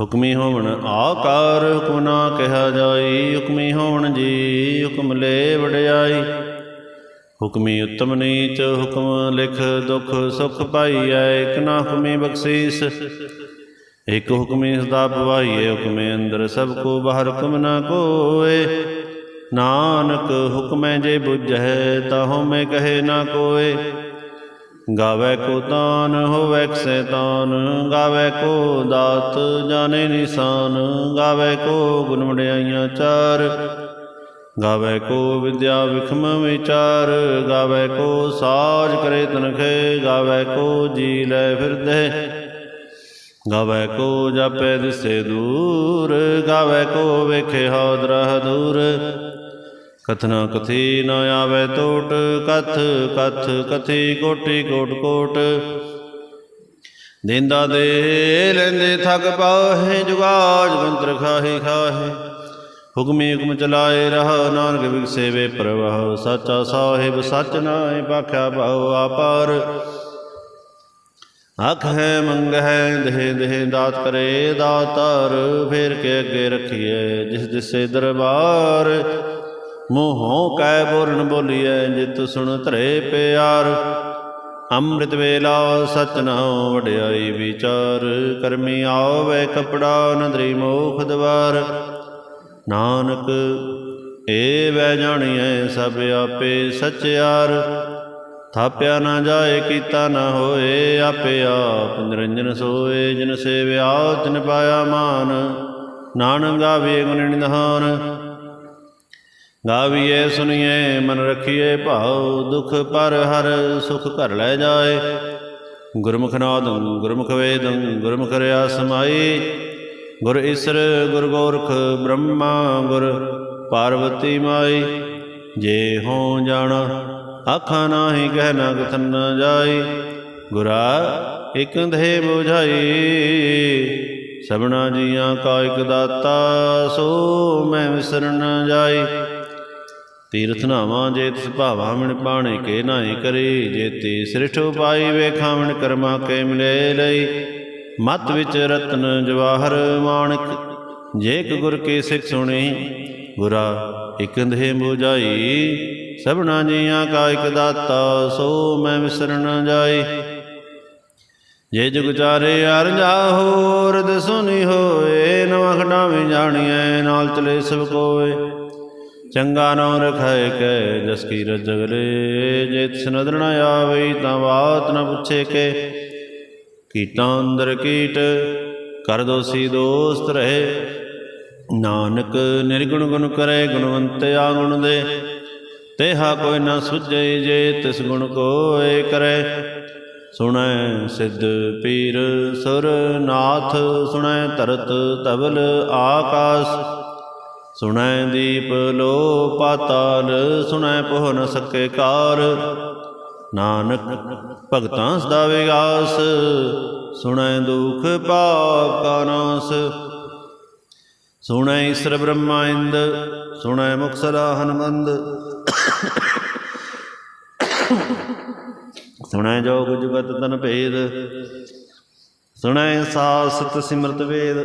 ਹੁਕਮੀ ਹੋਵਣ, ਆਕਾਰ ਹੁਕਮ ਨਾ ਕਿਹਾ ਜਾਈ, ਹੁਕਮੀ ਹੋਵਣ ਜੀ, ਹੁਕਮ ਲੈ ਵਡਿਆਈ। ਹੁਕਮੀ ਉਤਮ ਨੀਚ, ਹੁਕਮ ਲਿਖ ਦੁਖ ਸੁਖ ਪਾਈਐ, ਇਕ ਨਾ ਹੁਕਮੀ ਬਖਸ਼ੀਸ। ਇਕ ਹੁਕਮੀ ਸਦਾ ਪਵਾਈਏ ਹੁਕਮੇ ਅੰਦਰ ਸਭ ਕੋ ਬਾਹਰ ਹੁਕਮ ਨਾ ਕੋਏ। ਨਾਨਕ ਹੁਕਮੈ ਜੇ ਬੁਝੈ, ਤਾਹੋ ਮੈਂ ਕਹੇ ਨਾ ਕੋਏ। ਗਾਵੇ ਕੋ ਤਾਨ, ਹੋਵੇ ਸੈਤਾਨ ਗਾਵੇ ਕੋ ਦਾਤ, ਜਾਣੇ ਨਿਸ਼ਾਨ। ਗਾਵੇ ਕੋ ਗੁਣ ਵਡਿਆਈਆਂ ਚਾਰ। ਗਾਵੇ ਕੋ ਵਿਦਿਆ ਵਿਖਮ ਵਿਚਾਰ। ਗਾਵੇ ਕੋ ਸਾਜ ਕਰੇ ਤਨਖੇ ਗਾਵੇ ਕੋ ਜੀ ਲੈ ਫਿਰਦੇ। ਗਾਵੇ ਕੋ ਜਾਪੇ ਦਿਸੇ ਦੂਰ। ਗਾਵੇ ਕੋ ਵੇਖੇ ਹਾਦਰਾ ਦੂਰ ਕਥਨਾ ਕਥੀ ਨ ਆਵੇ ਟੋਟ, ਕਥ ਕਥ ਕਥੀ ਕੋਟੀ ਕੋਟ ਕੋਟ। ਦਿੰਦਾ ਦੇ ਲੈਂਦੇ ਥਕ ਪਾਹੇ, ਜੁਗਾਜ ਮੰਤਰ ਖਾਹੇ ਖਾਹੇ। ਹੁਕਮੀ ਹੁਕਮ ਚਲਾਏ ਰਹਾ, ਨਾਨਕ ਵਿਗਸੇ ਵੇ ਪ੍ਰਵਾਹ। ਸਾਚਾ ਸਾਹਿਬ, ਸਚ ਨਾਏ ਪਾਖਿਆ ਭਾਉ ਆਪਾਰ। ਅਖ ਹੈ, ਮੰਗ ਹੈ, ਦੇਹ ਦੇਹ ਦਾਤ ਕਰੇ ਦਾਤਾਰ। ਫੇਰ ਕੇ ਅੱਗੇ ਰਖੀਏ, ਜਿਸ ਦਿਸੇ ਦਰਬਾਰ। ਮੋਹੋਂ ਕੈ ਬੋਰਨ ਬੋਲੀਐ, ਜਿਤ ਸੁਣ ਧਰੇ ਪਿਆਰ। ਅੰਮ੍ਰਿਤ ਵੇਲਾ ਸਚ ਨਾਉ ਵਡਿਆਈ ਵਿਚਾਰ। ਕਰਮੀ ਆਵੇ ਕਪੜਾ ਨਦਰੀ ਮੋਖ ਦਵਾਰ। ਨਾਨਕ, ਏ ਵੈ ਜਾਣੀਐ ਸਭ ਆਪੇ ਸਚਿਆਰ। ਥਾਪਿਆ ਨਾ ਜਾਏ, ਕੀਤਾ ਨਾ ਹੋਏ, ਆਪੇ ਆਪ ਨਿਰੰਜਨ ਸੋਏ। ਜਿਨ ਸੇਵਿਆ, ਤਿਨ ਪਾਇਆ ਮਾਨ। ਨਾਨਕ ਗਾਵੇ ਗੁਣ ਨਿਧਾਨ। ਗਾਵੀਏ ਸੁਣੀਏ ਮਨ ਰਖੀਏ ਭਾਉ, ਦੁਖ ਪਰ ਹਰ ਸੁਖ ਘਰ ਲੈ ਜਾਏ। ਗੁਰਮੁਖ ਨਾਦੰ, ਗੁਰਮੁਖ ਵੇਦੰ, ਗੁਰਮੁਖ ਰਿਆ ਸਮਾਈ ਗੁਰ ਈਸਰ ਗੁਰ ਗੋਰਖ, ਬ੍ਰਹਮਾ, ਗੁਰ ਪਾਰਵਤੀ ਮਾਈ। ਜੇ ਹੋ ਜਾਣਾ, ਆਖਾਂ ਨਾਹੀ, ਕਹਿ ਨਾ ਕਥਨ ਨ ਜਾਈ। ਗੁਰਾ, ਇਕ ਦੇ ਬੁਝਾਈ। ਸਭਨਾ ਜੀਆਂ ਕਾ ਇਕ ਦਾਤਾ, ਸੋ ਮੈਂ ਵਿਸਰਨ ਜਾਈ। ਤੀਰਥ ਨਾਵਾਂ ਜੇ ਤਿਸ ਭਾਵਾ ਮਿਣ ਪਾਣੇ ਕੇ ਨਾਹੀ ਕਰੀ, ਜੇ ਤੀ ਸ੍ਰਿਸ਼ਟ ਉਪਾਈ ਵੇਖਾਵਣ ਕਰਮਾ ਕੇ ਮਿਲੇ ਲਈ। ਮਤ ਵਿੱਚ ਰਤਨ ਜਵਾਹਰ ਮਾਣਕ, ਜੇ ਇੱਕ ਗੁਰ ਕੇ ਸਿੱਖ ਸੁਣੀ, ਗੁਰਾ ਇਕ ਬੁਝਾਈ। ਸਭਨਾ ਜੀਆਂ ਕਾ ਇਕ ਦਾਤਾ, ਸੋ ਮੈਂ ਵਿਸਰਨ ਨ ਜਾਈ। ਜੇ ਜੁਗ ਚਾਰੇ ਅਰ ਜਾਹੋ ਰਦ ਸੁਨੀ ਹੋਏ, ਨਵਾਂ ਖਡਾਵੇਂ ਜਾਣੀਐ, ਨਾਲ ਚਲੇ ਸਭ ਕੋਏ। ਚੰਗਾ ਨੋ ਰਖਾਏ ਕੈ, ਜਸ ਕੀ ਰਜਗਲੇ ਜੇ ਤਿਸ ਨਦਰ ਨ ਆਵਈ, ਤਾਂ ਬਾਤ ਨ ਪੁੱਛੇ ਕੇ। ਕੀਟਾਂ ਅੰਦਰ ਕੀਟ, ਕਰ ਦੋਸੀ ਦੋਸਤ ਰਹੇ। ਨਾਨਕ ਨਿਰਗੁਣ ਗੁਣ ਕਰੇ, ਗੁਣਵੰਤ ਗੁਣ ਦੇ। ਤੇਹਾ ਕੋਈ ਨਾ ਸੁਝੇ, ਜੇ ਤਿਸ ਗੁਣ ਕੋਏ ਕਰੇ। ਸੁਣੈ ਸਿੱਧ ਪੀਰ ਸੁਰ ਨਾਥ ਸੁਣੈ ਤਰਤ ਤਬਲ ਆਕਾਸ। ਸੁਣੈ ਦੀਪ ਲੋ ਪਾਤਾਲ, ਸੁਣੈ ਪੋਹ ਨ ਸਕੇ ਕਾਰ। ਨਾਨਕ ਭਗਤਾਂ ਸਦਾ ਵਿਗਾਸ, ਸੁਣੈ ਦੁਖ ਪਾਪ ਕਾ ਨਾਸ। ਸੁਣੈ ਈਸ਼ਰ ਬ੍ਰਹਮਾ ਇੰਦ, ਸੁਣੈ ਮੁਖ ਸਦਾ ਹਨਮੰਦ। ਸੁਣੈ ਜੋਗ ਜੁਗਤ ਤਨ ਭੇਦ, ਸੁਣੈ ਸਾਸਤ ਸਿਮਰਤ ਵੇਦ।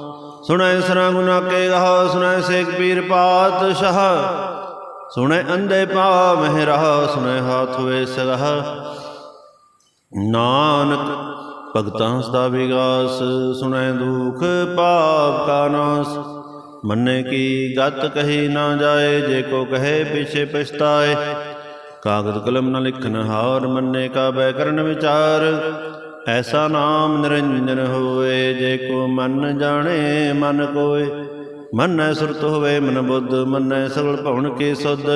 ਸੁਣਾਏ ਸਰਾ ਗੁਨਾ ਕੇ ਗਾ ਸੁਣਾਏ ਸੇਖ ਪੀਰ ਪਾਤਸ਼ਾਹ। ਸੁਣਾਏ ਅੰਧੇ ਪਾ ਮਹਿਰਾ ਸੁਣੈ ਹਾਥ ਵੇ ਸਗਹ। ਨਾਨਕ ਭਗਤਾਂ ਸਦਾ ਵਿਗਾਸ ਸੁਣਾਏ ਦੁਖ ਪਾਪ ਕਾ ਨਾਸ। ਮੰਨੇ ਕੀ ਗਤ ਕਹੀ ਨਾ ਜਾਏ, ਜੇ ਕੋ ਕਹੇ ਪਿਛੇ ਪਛਤਾਏ। ਕਾਗਦ ਕਲਮ ਨਾ ਲਿਖਨ ਹਾਰ, ਮੰਨੇ ਕਾ ਬੈ ਕਰਨ ਵਿਚਾਰ। ਐਸਾ ਨਾਮ ਨਿਰੰਜਨ ਹੋਏ ਜੇ ਕੋ ਮਨ ਜਾਣੇ, ਮਨ ਕੋਏ ਮਨੈ ਸੁਰਤ ਹੋਵੇ, ਮਨ ਬੁੱਧ, ਮੰਨੈ ਸਗਲ ਭਵਨ ਕੀ ਸੁਧ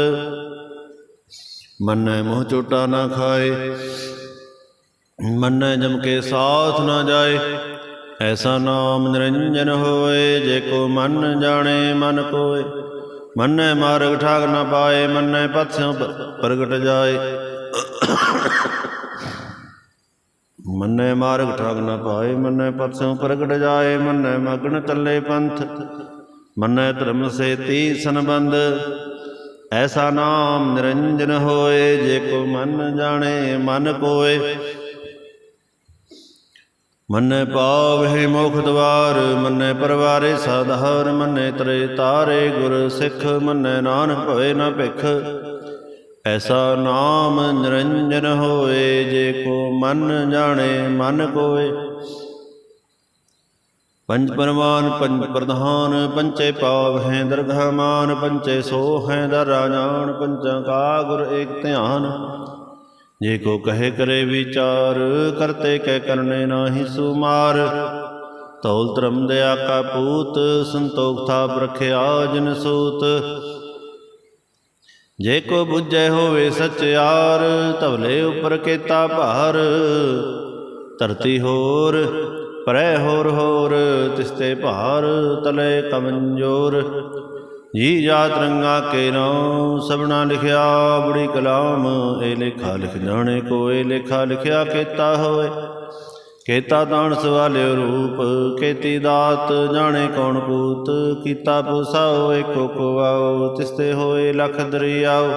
ਮੰਨੈ ਮੋਹ ਚੋਟਾ ਨਾ ਖਾਏ, ਮੰਨੈ ਜਮ ਕੇ ਸਾਥ ਨਾ ਜਾਏ। ਐਸਾ ਨਾਮ ਨਿਰੰਜਨ ਹੋਏ ਜੇ ਕੋ ਮਨ ਜਾਣੇ, ਮਨ ਕੋਏ ਮੰਨੈ ਮਾਰਗ ਠਾਗ ਨਾ ਪਾਏ, ਮੰਨੈ ਪਥ ਪ੍ਰਗਟ ਜਾਏ। ਮੰਨੈ ਮਾਰਗ ਠਾਗ ਨਾ ਪਾਏ, ਮੰਨੈ ਪਤਸੋਂ ਪ੍ਰਗਟ ਜਾਏ, ਮੰਨੈ ਮਗਨ ਚੱਲੇ ਪੰਥ, ਮੰਨੈ ਧਰਮ ਸੇਤੀ ਸੰਬੰਧ। ਐਸਾ ਨਾਮ ਨਿਰੰਜਨ ਹੋਏ, ਜੇ ਕੋ ਮਨ ਜਾਣੇ, ਮਨ ਕੋਏ ਮੰਨੇ ਪਾਵਹਿ ਮੁਖ ਦਵਾਰ, ਮੰਨੇ ਪਰਵਾਰੇ ਸਾਧਾਰ, ਮੰਨੇ ਤਰੇ ਤਾਰੇ ਗੁਰ ਸਿੱਖ, ਮੰਨੇ ਨਾਨਕ ਭਵੇ ਨਾ ਭਿਖ। ਐਸਾ ਨਾਮ ਨਿਰੰਜਨ ਹੋਏ ਜੇ ਕੋ ਮਨ ਜਾਣੇ ਮਨ ਕੋਏ ਪੰਜ ਪਰਮਾਨ, ਪੰਜ ਪ੍ਰਧਾਨ ਪੰਚੇ ਪਾਵ ਹੈ ਦਰਗਹਮਾਨ ਪੰਚੇ ਸੋ ਹੈ ਦਰ ਰਾਜਾਨ ਪੰਚਾਂ ਕਾ ਗੁਰ ਏਕ ਧਿਆਨ। ਜੇ ਕੋ ਕਹੇ ਕਰੇ ਵਿਚਾਰ, ਕਰਤੇ ਕਹਿ ਕਰਨੇ ਨਾਹੀ ਸੁਮਾਰ। ਤੌਲ ਧਰਮ ਦਇਆ ਕਾ ਪੂਤ, ਸੰਤੋਖ ਥਾਪ ਰਖਿਆ ਜਿਨ ਸੂਤ। ਜੇ ਕੋ ਬੁੱਝੈ ਹੋਵੇ ਸਚਿਆਰ ਧਵਲੇ ਉਪਰ ਕੇਤਾ ਭਾਰ। ਧਰਤੀ ਹੋਰ, ਪਰੈ ਹੋਰ ਹੋਰ, ਤਿਸਤੇ ਭਾਰ ਤਲੇ ਕਮੰਜੋਰ। ਜੀ ਜਾਤ ਰੰਗਾ ਕੇ ਨਾਮ ਸਭਨਾ ਲਿਖਿਆ ਬੜੀ ਕਲਾਮ। ਇਹ ਲੇਖਾ ਲਿਖ ਜਾਣੇ ਕੋਏ ਲੇਖਾ ਲਿਖਿਆ ਕੀਤਾ ਹੋਏ ਕੇਤਾ ਦਾਨ ਸਵਾਲਿਓ ਰੂਪ ਕੇਤੀ ਦਾਤ ਜਾਣੇ ਕੌਣ ਪੂਤ, ਕੀਤਾ ਪੁਸਾਓ ਏਕੋ ਕੋ ਆਓ, ਤਿਸਤੇ ਹੋਏ ਲਖ ਦਰਿਆਓ।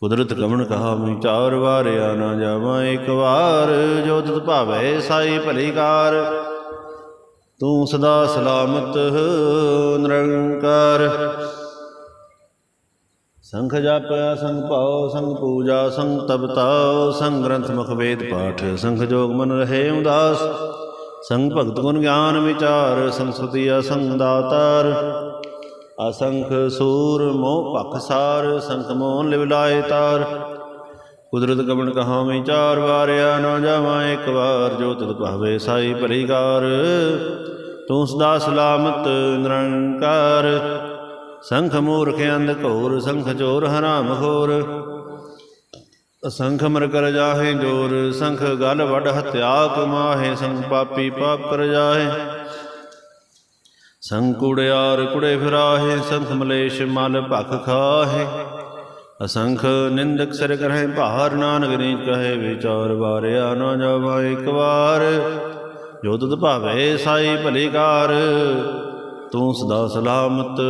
ਕੁਦਰਤ ਕਵਣ ਕਹਾ ਵਿਚਾਰ ਵਾਰਿਆ ਨਾ ਜਾਵਾਂ ਇੱਕ ਵਾਰ, ਜੋ ਤਿਤ ਭਾਵੇ ਸਾਈ ਭਲੀਕਾਰ ਤੂੰ ਸਦਾ ਸਲਾਮਤ, ਨਿਰੰਕਾਰ। ਸੰਖ ਜਾਪਿਆ ਸੰਗ ਭਾਉ, ਸੰਗ ਪੂਜਾ, ਸੰਗ ਤਪਤਾਉ ਸੰਗ ਗ੍ਰੰਥ ਮੁਖ ਵੇਦ ਪਾਠ, ਸੰਖ ਜੋਗ ਮਨ ਰਹੇ ਉਦਾਸ। ਸੰਗ ਭਗਤ ਗੁਣ ਗਿਆਨ ਵਿਚਾਰ ਸੰਸਤੀ ਅਸੰਗ ਦਾਤਾਰ। ਅਸੰਖ ਸੂਰ ਮੋਹ ਭਖ ਸਾਰ ਸੰਖ ਮੋਹਨ ਲਿਵਲਾਏ ਤਾਰ। ਕੁਦਰਤ ਕਮਣ ਕਹਾ ਵਿਚਾਰ ਵਾਰਿਆ, ਨਾ ਜਾਵਾਂ ਇੱਕ ਵਾਰ, ਜੋ ਤਤ ਭਾਵੇ ਸਾਈ ਭਲੀਕਾਰ। ਤੂੰ ਸਦਾ ਸਲਾਮਤ, ਨਿਰੰਕਾਰ। ਸੰਖ ਮੂਰਖ ਅੰਧ ਘੋਰ, ਸੰਖ ਚੋਰ ਹਰਾਮ ਖੋਰ। ਅਸੰਖ ਮਰ ਕਰ ਜਾਹੇ ਜੋਰ, ਸੰਖ ਗਲ ਵਡ ਹਤਿਆ ਕਮਾਹੇ ਸੰਖ ਪਾਪੀ ਪਾਪ ਕਰ ਜਾਹੇ। ਸੰਖ ਕੁੜਿਆਰ ਕੁੜੇ ਫਿਰਾਹੇ, ਸੰਖ ਮਲੇਸ਼ ਮਲ ਭਖ ਖਾਹੇ। ਅਸੰਖ ਨਿੰਦਕ ਸਿਰ ਕਰਹਿ ਭਾਰ, ਨਾਨਕ ਨੀਚ ਕਹੇ ਵਿਚਾਰ ਵਾਰਿਆ ਨਾ ਜਾਵਾ ਇੱਕ ਵਾਰ। ਜੋ ਤੁਧ ਭਾਵੇ ਸਾਈ ਭਲੀ ਕਾਰ। ਤੂੰ ਸਦਾ ਸਲਾਮਤ,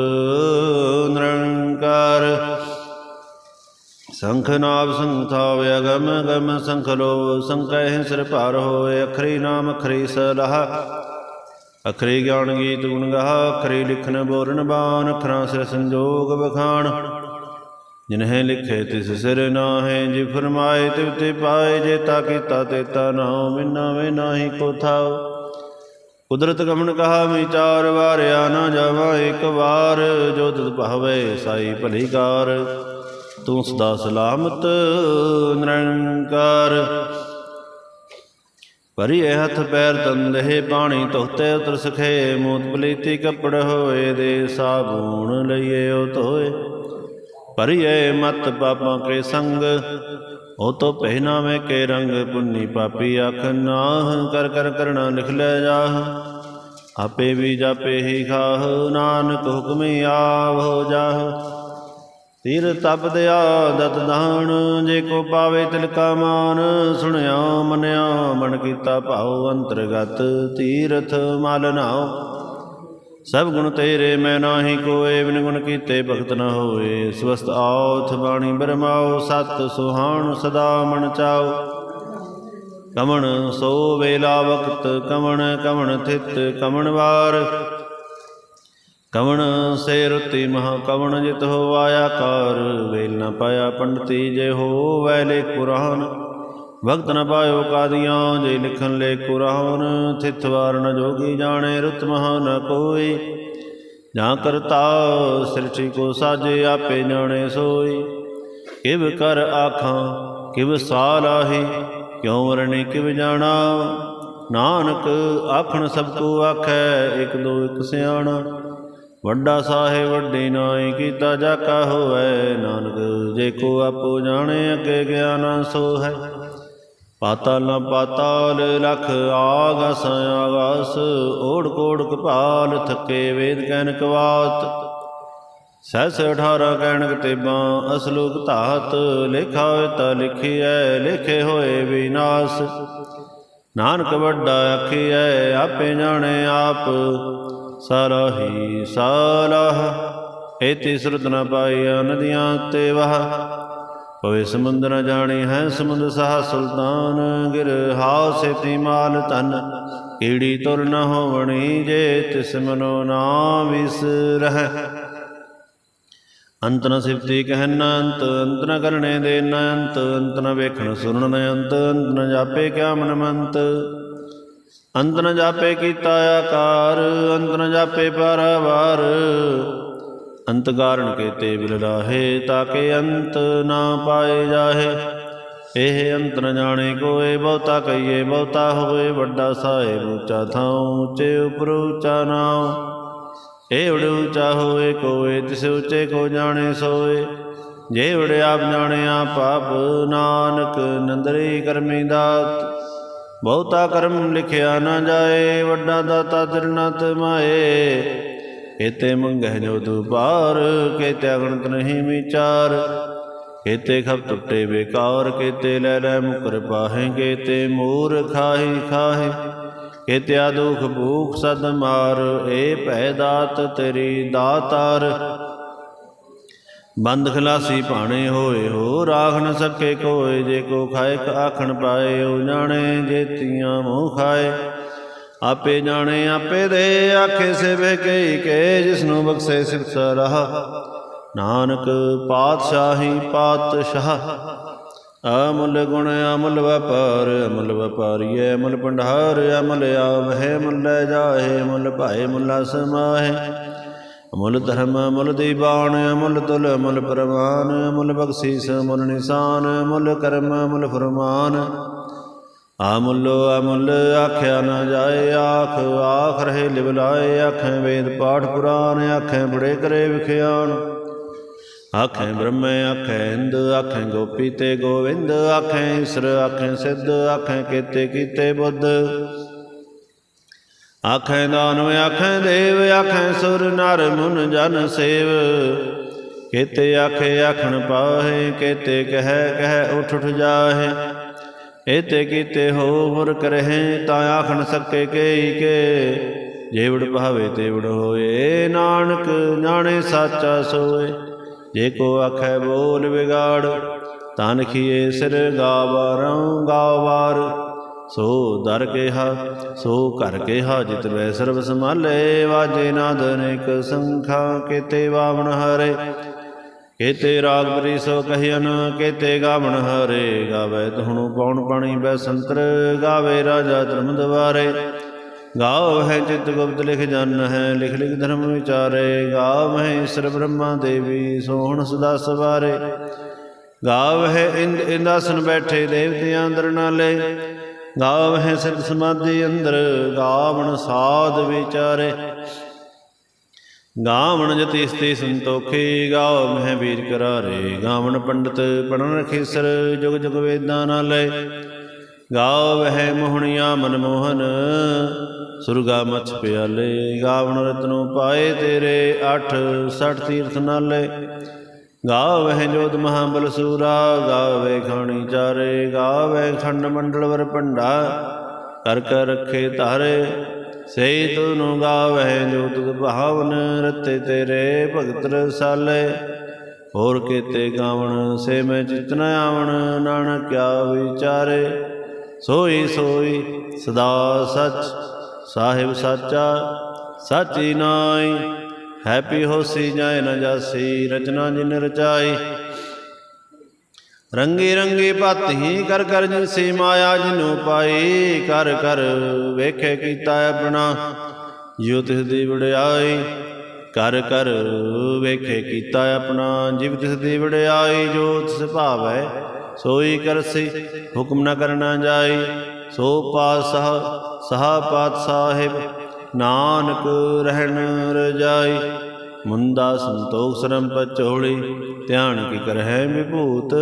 ਨਿਰੰਕਾਰ। ਸੰਖ ਨਾਭ ਸੰਖ ਅਗਮ ਗਮ ਸੰਖ ਲੋ ਸੰਕਹਿ ਸਿਰ ਭਾਰ ਹੋਏ ਅਖਰੀ ਨਾਮ ਅਖਰੀ ਸਲਾਹ। ਅਖਰੀ ਗਿਆਨ ਗੀਤ ਗੁਣ ਗਾਹ, ਅਖਰੀ ਲਿਖਨ ਬੋਰਨ ਬਾਨ ਅਖਰਾਂ ਸਿਰ ਸੰਜੋਗ ਬਖਾਣ ਜਿਨਹਿ ਲਿਖੇ ਤਿਸ ਸਿਰ ਨਾਹੇ, ਜਿ ਫਰਮਾਏ ਤਿਵ ਤੇ ਪਾਏ ਜੇਤਾ ਕੀਤਾ ਤੇਤਾ ਨਾਉ ਮਿਨਾ ਵੇ ਨਾਹੀ ਕੋ ਥਾਉ। ਕੁਦਰਤ ਗਮਨ ਕਹਾ ਵਿਚਾਰ, ਵਾਰਿਆ ਨਾ ਜਾਵਾ ਇੱਕ ਵਾਰ। ਜੋ ਤਤ ਭਾਵੇ ਸਾਈ ਭਲੀ ਕਾਰ ਤੂੰ ਸਦਾ ਸਲਾਮਤ ਨਿਰੰਕਾਰ। ਭਰੀਏ ਹੱਥ ਪੈਰ ਤੰਦੇ ਪਾਣੀ ਧੋਤੇ ਉਤਰ ਸਖੇ, ਮੂਤ ਪਲੀਤੀ ਕੱਪੜ ਹੋਏ ਦੇ ਸਾਬੂਣ ਲਈਏ ਉਹ ਧੋਏ। ਭਰੀਏ ਮਤ ਪਾਪਾਂ ਕੇ ਸੰਗ ਉਹ ਤੋ ਮੈਂ ਕੇ ਰੰਗ ਪੁੰਨੀ ਪਾਪੀ ਅਖ ਨਾਹ, ਕਰ ਕਰ, ਕਰਣਾ ਲਿਖ ਲੈ ਜਾਹ। ਆਪੇ ਵੀ ਜਾਪੇ ਹੀ ਖਾਹ, ਨਾਨਕ ਹੁਕਮੀ ਆਵੋ ਜਾਹ। ਤੀਰ ਤਪ ਦਿਆ ਦਤ ਦਾਨ, ਜੇ ਕੋ ਪਾਵੇ ਤਿਲਕਾ ਮਾਨ। ਸੁਣਿਆ, ਮਨਿਆ, ਮਨ ਕੀਤਾ ਭਾਉ ਅੰਤਰਗਤ ਤੀਰਥ ਮਲ ਨਾਉ। ਸਭ ਗੁਣ ਤੇਰੇ ਮੈਂ ਨਾਹੀ ਕੋਏ, ਬਿਨ ਗੁਣ ਕੀਤੇ ਭਗਤ ਨਾ ਹੋਏ। ਸਵਸਤ ਆਉਥ ਬਾਣੀ ਬਰਮਾਓ, ਸਤ ਸੁਹਾਣ ਸਦਾ ਮਨ ਚਾਓ। ਕਮਣ ਸੋ ਵੇਲਾ ਵਕਤ, ਕਮਣ ਕਮਣ ਥਿਤ, ਕਮਣ ਵਾਰ। ਕਵਣ ਸੇ ਰੁਤੀ ਮਹਾ ਕਵਣ ਜਿਤ ਹੋ ਆਇਆ ਕਾਰ, ਵੇਲ ਨ ਪਾਇਆ ਪੰਡਤੀ ਜੇ ਹੋ ਵੈ ਲੇ ਕੁਰਾਨ। ਵਕਤ ਨ ਪਾਇਓ ਕਾਦੀਆਂ, ਜੇ ਲਿਖਨ ਲੇ ਕੁਰਾਨ ਥਿਤ ਵਾਰ ਨ ਜੋਗੀ ਜਾਣੇ ਰੁਤ ਮਹਾ ਨ ਕੋਈ। ਜਾਂ ਕਰਤਾ ਸ੍ਰਿਸ਼ਟੀ ਕੋ ਸਾਜੇ, ਆਪੇ ਜਾਣੇ ਸੋਈ। ਕਿਵ ਕਰ ਆਖਾਂ, ਕਿਵ ਸਾਲ ਆਹੀ ਕਿਉ ਵਰਣੇ ਕਿਵ ਜਾਣਾ। ਨਾਨਕ ਆਖਣ ਸਭ ਕੋ ਆਖੈ, ਇਕ ਦੋ ਇਕ ਸਿਆਣਾ। ਵੱਡਾ ਸਾਹਿਬ ਵੱਡੀ ਨਾਈ ਕੀਤਾ ਜਾਕਾ ਹੋਵੇ। ਨਾਨਕ ਜੇ ਕੋ ਆਪੋ ਜਾਣੇ, ਅੱਗੇ ਗਿਆਨ ਸੋ ਹੈ ਪਾਤਾਲ ਨ ਪਾਤਾਲ ਲਖ ਆਗਸ ਆਗਸ ਓੜ ਕੋੜ ਕਪਾਲ ਥਕੇ ਵੇਦ ਕਹਿਨ ਕਵਾਤ। ਸਹਿਸ 18 ਕਹਿਣਕ ਤੇਬਾਂ ਅਸਲੋਕ ਧਾਤ, ਲੇਖਾ ਹੋਏ ਤਾਂ ਲਿਖੀਐ, ਲਿਖੇ ਹੋਏ ਵਿਨਾਸ਼ ਨਾਨਕ ਵੱਡਾ ਆਖੀਐ, ਆਪੇ ਜਾਣੇ ਆਪ, ਸਾਰਾ ਹੀ ਸਾਲਾਹ। ਏਤੀ ਸੁਰਤ ਨ ਪਾਈਆ ਨਦੀਆਂ ਤੇ ਵਹ। ਪਵੇ ਸਮੁੰਦਰ ਨ ਜਾਣੀ ਹੈ ਸਮੁੰਦ ਸਾਹ ਸੁਲਤਾਨ, ਗਿਰ ਹਾਉ ਸੇਤੀ ਮਾਲ ਤਨ ਕੀੜੀ ਤੁਰ ਨ ਹੋਵਣੀ ਜੇ ਤਿਸ ਮਨੋ ਨਾ ਵਿਸਰਹਿ ਅੰਤ ਨ ਸਿਫਤੀ ਕਹਿਨ ਨ ਅੰਤ ਅੰਤ ਨ ਕਰਨੇ ਦੇ ਨ ਅੰਤ ਅੰਤ ਨ ਵੇਖਣ ਸੁਣਨ ਨ ਅੰਤ ਅੰਤ ਨ ਜਾਪੇ ਕਿਆ ਮਨ ਮੰਤ ਅੰਤ ਨ ਜਾਪੇ ਕੀਤਾ ਆਕਾਰ, ਅੰਤ ਨ ਜਾਪੇ ਪਰਵਾਰ। ਅੰਤ ਕਾਰਨ ਕੇਤੇ ਬਿਲ ਲਾਹੇ ਤਾਕੇ ਅੰਤ ਨਾ ਪਾਏ ਜਾਹੇ। ਇਹ ਅੰਤ ਨ ਜਾਣੇ ਕੋਏ, ਬਹੁਤਾ ਕਹੀਏ, ਬਹੁਤਾ ਹੋਏ ਵੱਡਾ ਸਾਹਿਬ ਉੱਚਾ ਥਾਉ, ਉੱਚੇ ਉਪਰ ਉੱਚਾ ਨਾਉ। ਇਹ ਉੜ ਉੱਚਾ ਹੋਏ ਕੋਏ, ਤਿਸ ਉੱਚੇ ਕੋ ਜਾਣੇ ਸੋਏ। ਜੇ ਉੜ ਆਪ ਜਾਣਿਆ ਪਾਪ ਨਾਨਕ ਨੰਦਰੀ ਕਰਮੀ ਦਾਤ। ਬਹੁਤਾ ਕਰਮ ਲਿਖਿਆ ਨਾ ਜਾਏ, ਵੱਡਾ ਦਾਤਾ ਤਿਰਨਤ ਮਾਏ। ਕੇਤੇ ਮੰਗਹਿ ਜੋ ਤੂ ਪਾਰ ਕੇਤੇ ਅਗਣਤ ਨਹੀਂ ਵਿਚਾਰ। ਕੇਤੇ ਖਪ ਟੁੱਟੇ ਬੇਕਾਰ, ਕੇਤੇ ਲੈ ਲੈ ਮੁਕਰ ਪਾਹੇ, ਕੇਤੇ ਮੂਰ ਖਾਹੀ, ਖਾਹੇ। ਕੇਤਿਆ ਦੁਖ ਭੂਖ ਸਦ ਮਾਰ, ਏ ਭੈ ਦਾਤ ਤੇਰੀ ਦਾਤਾਰ। ਬੰਦ ਖਲਾਸੀ ਭਾਣੇ ਹੋਏ ਹੋ ਰਾਖ ਨ ਸਕੇ ਕੋਏ, ਜੇ ਕੋ ਖਾਏ ਆਖਣ ਪਾਏ, ਉਹ ਜਾਣੇ ਜੇ ਤੀਆਂ ਮੂੰਹ ਖਾਏ। ਆਪੇ ਜਾਣੇ, ਆਪੇ ਦੇ ਆਖੇ ਸੇ ਵੇ ਕੇ ਕੇ ਜਿਸ ਨੂੰ ਬਖਸ਼ੇ ਸਿਫਤ ਰਹਾ ਨਾਨਕ ਪਾਤਸ਼ਾਹੀ ਪਾਤਸ਼ਾਹ, ਅਮੁੱਲ ਗੁਣ ਅਮੁੱਲ ਵਪਾਰ, ਅਮਲ ਵਪਾਰੀਏ ਅਮਲ ਭੰਡਾਰ, ਅਮੁੱਲ ਆਵਹਿ ਮੁੱਲ ਜਾਹੇ ਮੁੱਲ ਭਾਏ ਮੁੱਲਾ ਸਮਾਹੇ ਅਮੁੱਲ ਧਰਮ, ਅਮੁੱਲ ਦੀਵਾਨ, ਅਮੁੱਲ ਤੁਲ, ਅਮੁੱਲ ਪ੍ਰਮਾਨ ਅਮੁੱਲ ਬਖਸ਼ੀਸ, ਅਮੁੱਲ ਨਿਸ਼ਾਨ, ਅਮਲ ਕਰਮ, ਅਮਲ ਫਰਮਾਨ। ਅਮੁੱਲ ਅਮੁੱਲ ਆਖਿਆ ਨਾ ਜਾਏ, ਆਖ ਆਖ ਰਹੇ ਲਿਵ ਲਾਏ, ਆਖੇ ਵੇਦ ਪਾਠ ਪੁਰਾਨ ਆਖੇ ਬੜੇ ਕਰੇ ਵਿਖਿਆਨ ਆਖੇ ਬ੍ਰਹਮੇ, ਆਖੇ ਇੰਦ ਆਖੇ ਗੋਪੀ ਤੇ ਗੋਵਿੰਦ, ਆਖੇ ਈਸਰ, ਆਖੇ ਸਿੱਧ, ਆਖੇ ਕੀਤੇ ਕੀਤੇ ਬੁੱਧ। ਆਖੇ ਦਾਨਵ, ਆਖੇ ਦੇਵ, ਆਖੇ ਸੁਰ, ਨਰ, ਮੁਨ, ਜਨ, ਸੇਵ। ਕੀਤੇ ਆਖੇ, ਆਖਣ ਪਾਹੇ, ਕੀਤੇ ਕਹਿ ਕਹਿ, ਉਠ ਉਠ ਜਾਹੇ। ਏਤੇ ਕੀਤੇ ਹੋ ਹੁਰ ਕਰਹਿ, ਤਾਂ ਆਖਣ ਸਕੇ ਕੇਈ ਕੇ। ਜੇਵੜ ਭਾਵੇ ਤੇਵੜ ਹੋਏ, ਨਾਨਕ ਜਾਣੇ ਸਾਚਾ ਸੋਏ। ਜੇ ਕੋ ਆਖੈ ਬੋਲ ਵਿਗਾੜ, ਤਨ ਖੀਏ ਸਿਰ ਗਾਵਾਰੰ ਗਾਵਾਰ। ਸੋ ਦਰ ਕਿਹਾ, ਸੋ ਘਰ ਕਿਹਾ, ਜਿਤ ਵੈ ਸਰਬ ਸੰਭਾਲੇ। ਵਾਜੇ ਨਾਦ ਅਨੇਕ ਸੰਖਾ, ਕੀਤੇ ਵਾਵਣ ਹਰੇ। ਕੇਤੇ ਰਾਗ ਬਰੀ ਸੋ ਕਹਿਨ, ਕੇਤੇ ਗਾਵਣ ਹਰੇ ਗਾਵੇ ਤੁਹਣੂ ਪੌਣ ਪਾਣੀ ਬੈ ਸੰਤਰ, ਗਾਵੇ ਰਾਜਾ ਧਰਮ ਦਵਾਰੇ। ਗਾਵ ਹੈ ਚਿਤ ਗੁਪਤ ਲਿਖ ਜਨ ਹੈ, ਲਿਖ ਲਿਖ ਧਰਮ ਵਿਚਾਰੇ। ਗਾਵ ਹੈ ਈਸ਼ਰ ਬ੍ਰਹਮਾ ਦੇਵੀ, ਸੋਹਣ ਸਦਾ ਸਵਾਰੇ। ਗਾਵ ਹੈ ਇੰਦ ਇੰਦਾਸਨ ਬੈਠੇ ਦੇਵਤਿਆਂ ਅੰਦਰ ਨਾਲੇ। ਗਾਵ ਹੈ ਸਿਧ ਸਮਾਧੀ ਅੰਦਰ, ਗਾਵਣ ਸਾਧ ਵਿਚਾਰੇ। ਗਾਵਣ ਜਤੀ ਸਤੀ ਸੰਤੋਖੀ ਗਾਵ ਮਹਿ ਵੀਰ ਕਰਾਰੇ। ਗਾਵਣ ਪੰਡਤ ਪੜਨ ਰਖੀਸਰ ਜੁਗ ਜੁਗ ਵੇਦਾਂ ਨਾਲੇ ਗਾਵ ਹੈ ਮੋਹਣੀਆਂ ਮਨਮੋਹਨ ਸੁਰਗਾ ਮਛ ਪਿਆਲੇ। ਗਾਵਣ ਰਤਨੋ ਪਾਏ ਤੇਰੇ 8 60 ਤੀਰਥ ਨਾਲੇ ਗਾਵਹਿ ਜੋਤ ਮਹਾਬਲ ਸੂਰਾ ਗਾਵੇ ਖਾਣੀ ਚਾਰੇ। ਗਾਵੇ ਖੰਡ ਮੰਡਲ ਵਰ ਭੰਡਾ, ਕਰ ਕਰ ਰਖੇ ਧਾਰੇ। ਸਈ ਤੁਨੁ ਗਾਵਹਿ ਜੋ ਤੁਧ ਭਾਵਨ, ਰਤੇ ਤੇਰੇ ਭਗਤ ਰਸਾਲੇ। ਹੋਰ ਕੀਤੇ ਗਾਵਣ, ਸੇ ਮੈਂ ਚਿਤਨ ਆਵਣ, ਨਾਨਕ ਕਿਆ ਵਿਚਾਰੇ। ਸੋਈ ਸੋਈ ਸਦਾ ਸਚ, ਸਾਹਿਬ ਸਾਚਾ, ਸਾਚੀ ਨਾਈ ਹੈਪੀ ਹੋਸੀ ਜਾਏ ਨ ਜਾਸੀ, ਰਚਨਾ ਜਿਨ ਰਚਾਈ। ਰੰਗੇ ਰੰਗੇ ਪਤ ਹੀ ਕਰ ਕਰ ਜਿਨਸੀ ਮਾਇਆ ਜਿਨੂ ਪਾਈ ਕਰ ਕਰ ਵੇਖੇ ਕੀਤਾ ਆਪਣਾ। ਜਿਉ ਤਿਸ ਦੀ ਵਡਿਆਈ ਕਰ ਕਰ ਵੇਖੇ ਕੀਤਾ ਆਪਣਾ। ਜਿਵ ਤਿਸ ਦੀ ਵਡਿਆਈ, ਜੋ ਤਿਸ ਭਾਵੈ, ਸੋਈ ਕਰਸੀ, ਹੁਕਮ ਨਾ ਕਰਨਾ ਜਾਈ। ਸੋ ਪਾਤਸ਼ਾਹ, ਸਹਾ ਪਾਤ ਸਾਹਿਬ ਨਾਨਕ ਰਹਿਣ ਰਜਾਈ। ਮੁੰਦਾ ਸੰਤੋਖ ਸਰਮ ਪਚੋਲੀ ਧਿਆਨ ਕੀ ਕਰਹਿ ਵਿਭੂਤ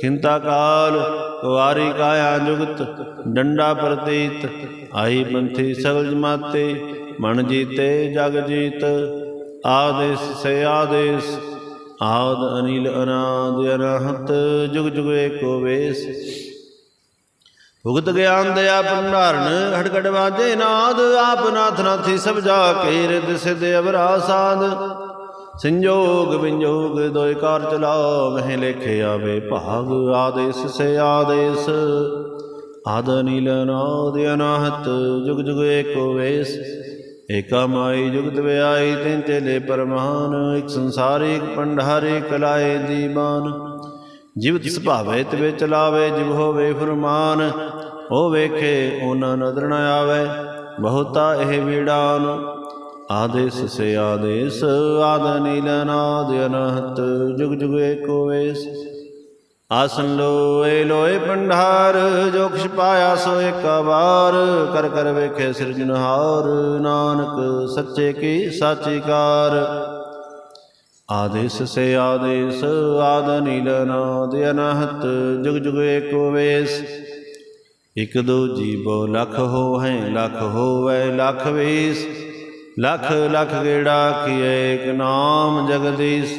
ਖਿੰਤਾ ਕਾਲ, ਕੁਵਾਰੀ ਕਾਇਆ ਜੁਗਤ, ਡੰਡਾ ਪ੍ਰਤੀਤ। ਆਈ ਪੰਥੀ ਸਗਲ ਜਮਾਤੇ, ਮਨ ਜੀਤੇ ਜਗ ਜੀਤ। ਆਦੇਸ ਸੇ ਆਦੇਸ, ਆਦ ਅਨਿਲ ਅਨਾਦ ਅਨਹਤ, ਜੁਗ ਜੁਗ ਏਕੋ ਵੇਸ। ਭੁਗਤ ਗਿਆਨ ਦਇਆ ਭੰਡਾਰਨ ਹੜਕੜ ਵਾਜੇ ਨਾਦ, ਆਪ ਨਾਥ ਨਾਥੀ ਸਭ ਜਾ ਕੇ ਰਿਦ ਸਿਧ ਅਵਰਾ ਸਾਧ। ਸੰਜੋਗ ਵਿੰਜੋਗ ਦੋਇ ਕਾਰ ਚਲਾਓ ਮਹਿ ਲੇਖੇ ਆਵੇ ਭਾਗ ਆਦੇਸ ਸੇ ਆਦੇਸ। ਆਦ ਨੀਲ ਨਾਦ ਅਨਾਹਤ ਜੁਗ ਜੁਗ ਏਕੋ ਵੇਸ। ਏਕਾ ਮਾਈ ਜੁਗਤ ਵਿਆਈ ਤਿਨ ਚਲੇ ਪਰਮਾਨ ਇਕ ਸੰਸਾਰੀ ਇਕ ਪੰਡਾਰੀ ਕਲਾਏ ਦੀਵਾਨ ਜਿਵ ਸੁਭਾਵੇ ਤਵੇ ਚਲਾਵੇ ਜਿਵ ਹੋਵੇ ਫਰਮਾਨ ਉਹ ਵੇਖੇ ਉਹਨਾਂ ਨਦਰ ਨ ਆਵੇ। ਬਹੁਤਾ ਇਹ ਵੀੜਾਨ ਆਦੇਸ ਸੇ ਆਦੇਸ, ਆਦ ਨੀਲ ਨਾਦ ਅਨਹਤ, ਜੁਗ ਜੁਗ ਏਕੋ ਵੇਸ ਆਸਨ ਲੋਏ ਲੋਏ ਪੰਡਾਰ ਜੋ ਕਿਛ ਪਾਇਆ ਸੋ ਇੱਕ ਵਾਰ ਕਰ ਕਰ ਵੇਖੇ ਸਿਰਜਨਹਾਰ ਨਾਨਕ ਸੱਚੇ ਕੀ ਸਾਚੀ ਆਦੇਸ ਸੇ ਆਦੇਸ, ਆਦ ਨੀਲ ਨਾਦ ਅਨਹਤ, ਜੁਗ ਜੁਗ ਏਕੋ ਵੇਸ ਇਕ ਦੋ ਜੀਵੋ ਲਖ ਹੋ ਹੈ ਲਖ ਹੋਵੇ, ਲਖ ਵੇਸ। ਲਖ ਲਖ ਗੇੜਾ ਕੀਏ ਇਕ ਨਾਮ ਜਗਦੀਸ਼,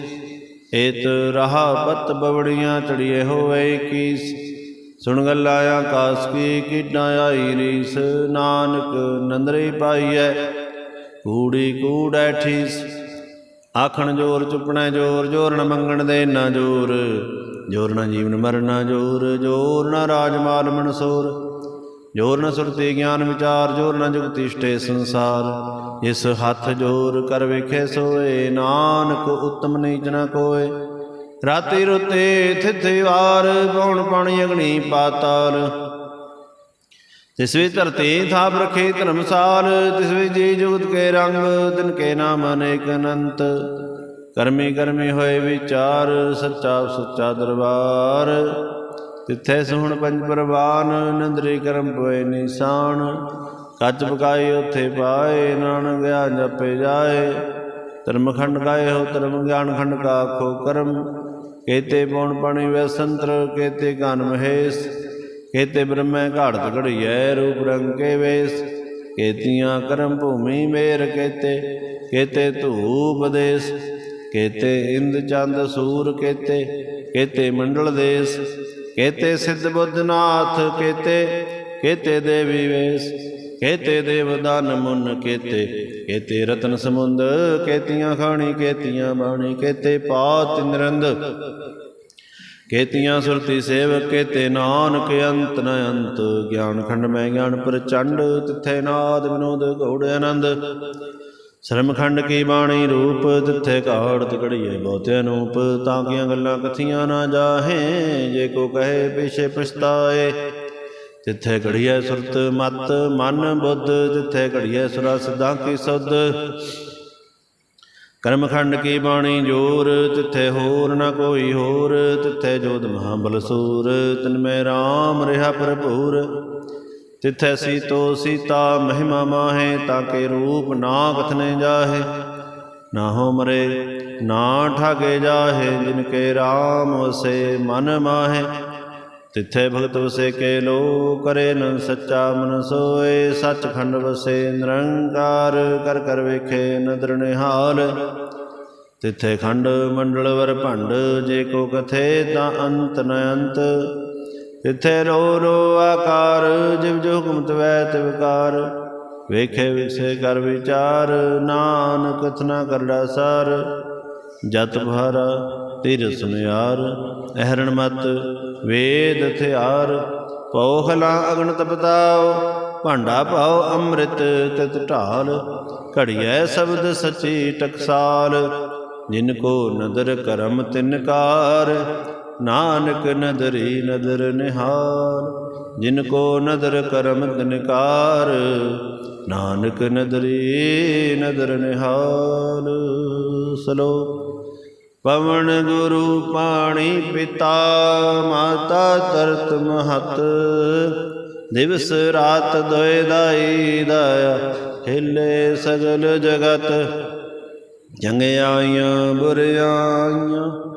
ਏਤ ਰਹਾ ਪਤ ਬਵੜੀਆਂ ਚੜੀਏ ਹੋਵੇ ਕੀਸ। ਸੁਣ ਗੱਲਾਂ ਆਕਾਸ ਕੀ ਕੀਟਾਂ ਆਈ ਰੀਸ, ਨਾਨਕ ਨੰਦਰੇ ਪਾਈਐ, ਕੂੜੀ ਕੂੜੈ ਠੀਸ। ਆਖਣ ਜੋਰ ਚੁੱਪਣਾ ਜੋਰ ਜੋਰ ਨ ਮੰਗਣ ਦੇ ਨਾ ਜੋਰ। ਜੋਰ ਨਾ ਜੀਵਨ ਮਰਨਾ ਜੋਰ ਜੋਰ ਨਾ ਰਾਜ ਰਾਜਮਾਲ ਮਨਸੂਰ। ਜੋਰ ਨ ਸੁਰਤੀ, ਗਿਆਨ ਵਿਚਾਰ, ਜੋਰ ਨ ਜੁਗਤੀ ਸੰਸਾਰ। ਇਸ ਹੱਥ ਜੋਰ ਕਰ ਵੇਖੇ ਸੋਏ, ਨਾਨਕ ਉਤਮ ਨੀਚ ਨ ਕੋਏ। ਰਾਤੀ ਰੁਤੇ ਥਿਥਿ ਵਾਰ ਪੌਣ ਪਾਣੀ ਅਗਣੀ ਪਾਤਾਲ। ਤਿਸ ਵੀ ਧਰਤੀ ਥਾਪ ਰਖੇ ਧਰਮਸਾਲ ਤਿਸ ਵੀ ਜੀ ਜੁਗਤ ਕੇ ਰੰਗ, ਤਿਨ ਕੇ ਨਾਮ ਅਨੇਕ ਅਨੰਤ। ਕਰਮੀ ਕਰਮੀ ਹੋਏ ਵਿਚਾਰ, ਸੱਚਾ ਸੁੱਚਾ ਦਰਬਾਰ। ਤਿੱਥੇ ਸੋਹਣ ਪੰਜ ਪ੍ਰਵਾਨ, ਨੰਦਰੀ ਕਰਮ ਪਏ ਨਿਸ਼ਾਨ। ਕੱਚ ਪਕਾਏ ਉਥੇ ਪਾਏ, ਨਾਨਕ ਗਿਆ ਜਪੇ ਜਾਏ। ਧਰਮ ਖੰਡ ਗਾਏ ਹੋ, ਧਰਮ ਗਿਆਨ ਖੰਡ ਕਾ ਖੋ ਕਰਮ। ਕੇਤੇ ਪਉਣ ਪਾਣੀ ਵੈਸੰਤਰ, ਕੇਤੇ ਗਨ ਮਹੇਸ਼। ਕੇਤੇ ਬ੍ਰਹਮੈ ਘਾੜਤ ਘੜੀਐ, ਰੂਪ ਰੰਗ ਕੇ ਵੇਸ। ਕੇਤੀਆਂ ਕਰਮ ਭੂਮੀ ਮੇਰ ਕੇਤੇ ਕੇਤੇ ਧੂਪ ਦੇਸ। ਕੇਤੇ ਇੰਦ ਚੰਦ ਸੂਰ ਕੇਤੇ ਕੇਤੇ ਮੰਡਲ ਦੇਸ। ਕੇਤੇ ਸਿੱਧ ਬੁੱਧਨਾਥ, ਕੇਤੇ ਕੇਤੇ ਦੇਵੀ ਵੇਸ, ਕੇਤੇ ਦੇਵਦਾਨ ਮੁਨ, ਕੇਤੇ ਕੇਤੇ ਰਤਨ ਸਮੁੰਦ ਕੇਤੀਆਂ ਖਾਣੀ, ਕੇਤੀਆਂ ਬਾਣੀ, ਕੇਤੇ ਪਾਤ ਨਿਰੰਦ, ਕੇਤੀਆਂ ਸੁਰਤੀ ਸੇਵਕ, ਕੇਤੇ ਨਾਨਕ ਅੰਤ ਨ ਅੰਤ, ਗਿਆਨ ਖੰਡ ਮੈਂ ਗਿਆਨ ਪ੍ਰਚੰਡ, ਤਿੱਥੇ ਨਾਦ ਵਿਨੋਦ ਗੌੜ ਆਨੰਦ। ਸਰਮਖੰਡ ਕੀ ਬਾਣੀ ਰੂਪ, ਤਿੱਥੇ ਘਾੜਤ ਘੜੀਏ ਬਹੁਤੇ ਅਨੂਪ। ਤਾਂ ਕੀਆਂ ਗੱਲਾਂ ਕਥੀਆਂ ਨਾ ਜਾਹੇ, ਜੇ ਕੋ ਕਹੇ ਪਿਛੇ ਪਛਤਾਏ। ਤਿੱਥੇ ਘੜੀਐ ਸੁਰਤ ਮਤ, ਮਨ ਬੁੱਧ, ਤਿੱਥੇ ਘੜੀਐ ਸੁਰਾ ਸਿਧਾਂ ਕੀ ਸੁਧ। ਕਰਮਖੰਡ ਕੀ ਬਾਣੀ ਜੋਰ, ਤਿੱਥੇ ਹੋਰ ਨਾ ਕੋਈ ਹੋਰ। ਤਿੱਥੇ ਜੋਧ ਮਹਾਬਲ ਸੂਰ, ਤਨ ਮੈਂ RAM ਰਿਹਾ ਭਰਪੂਰ। ਤਿਥੈ ਸੀਤੋ ਸੀਤਾ ਮਹਿਮਾ ਮਾਹੇ, ਤਾਂ ਕੇ ਰੂਪ ਨਾ ਕਥਨੇ ਜਾਹੇ। ਨਾ ਹੋ ਮਰੇ, ਨਾ ਠਾਗੇ ਜਾਹੇ, ਜਿਨ ਕੇ RAM ਵਸੇ ਮਨ ਮਾਹੇ। ਤਿੱਥੇ ਭਗਤ ਵਸੇ ਕੇ ਲੋ ਕਰੇ ਨ ਸੱਚਾ ਮਨ ਸੋਏ। ਸੱਚਖੰਡ ਵਸੇ ਨਿਰੰਕਾਰ ਕਰ ਕਰ ਵੇਖੇ ਨਦਰ ਨਿਹਾਲ। ਤਿੱਥੇ ਖੰਡ ਮੰਡਲ ਵਰ ਭੰਡ, ਜੇ ਕੋ ਕਥੇ ਤਾਂ ਅੰਤ ਨ ਅੰਤ। ਤਿੱਥੇ ਰੋ ਰੋ ਆਕਾਰ, ਜਿਵ ਜੋ ਹੁਕਮ ਤਵੈ ਤਿਵਕਾਰ ਵੇਖੇ ਵਿਖੇ ਕਰ ਵਿਚਾਰ, ਨਾਨਕ ਕਥਨਾ ਕਰੜਾ ਸਾਰ ਜਤ ਭਾਰਾ ਤੇਰ ਸੁਨਿਆਰ ਅਹਰਣ ਮਤ ਵੇਦ ਹਥਿਆਰ ਪੋਖਲਾ ਅਗਨ ਤਪਤਾਓ ਭਾਂਡਾ ਪਾਓ ਅੰਮ੍ਰਿਤ ਤਿਤ ਢਾਲ। ਘੜੀਐ ਸ਼ਬਦ ਸਚੀ ਟਕਸਾਲ, ਜਿਨ ਕੋ ਨਦਰ ਕਰਮ ਤਿਨਕਾਰ ਨਾਨਕ ਨਦਰੀ ਨਦਰ ਨਿਹਾਲ, ਜਿਨ ਕੋ ਨਦਰ ਕਰਮ ਤਿਨਕਾਰ ਨਾਨਕ ਨਦਰੀ ਨਦਰ ਨਿਹਾਲ। ਸਲੋ। ਪਵਨ ਗੁਰੂ ਪਾਣੀ ਪਿਤਾ, ਮਾਤਾ ਤਰਤ ਮਹਤ, ਦਿਵਸ ਰਾਤ ਦੋਇ ਦਾਈ ਦਾਇਆ, ਹਿਲੇ ਸਗਲ ਜਗਤ, ਜੰਗਿਆਈਆਂ ਬੁਰਿਆਈਆਂ।